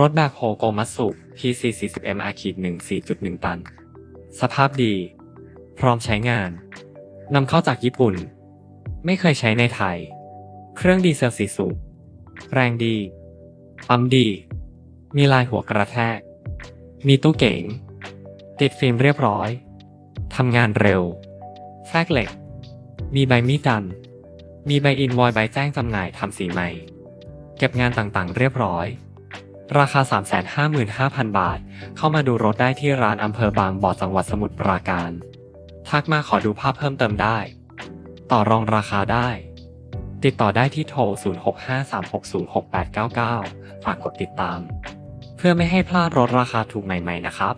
รถแบคโฮโกมัตสุ PC 40 MR ขีด1 4.1ตัน สภาพดี พร้อมใช้งานนำเข้าจากญี่ปุ่น ไม่เคยใช้ในไทย เครื่องดีเซลสีสูบแรงดีปั๊มดี มีลายหัวกระแทก มีตู้เก๋ง ติดฟิล์มเรียบร้อย ทำงานเร็ว แฟกเหล็ก มีใบมีดดำมีใบอินวอยใบแจ้งจำหน่ายทำสีใหม่ เก็บงานต่างๆ เรียบร้อย ราคา 355,000 บาท เข้ามาดูรถได้ที่ร้านอำเภอบางบ่อจังหวัดสมุทรปราการ ทักมาขอดูภาพเพิ่มเติมได้ ต่อรองราคาได้ ติดต่อได้ที่โทร 0653606899 ฝากกดติดตาม เพื่อไม่ให้พลาดรถราคาถูกใหม่ ๆ นะครับ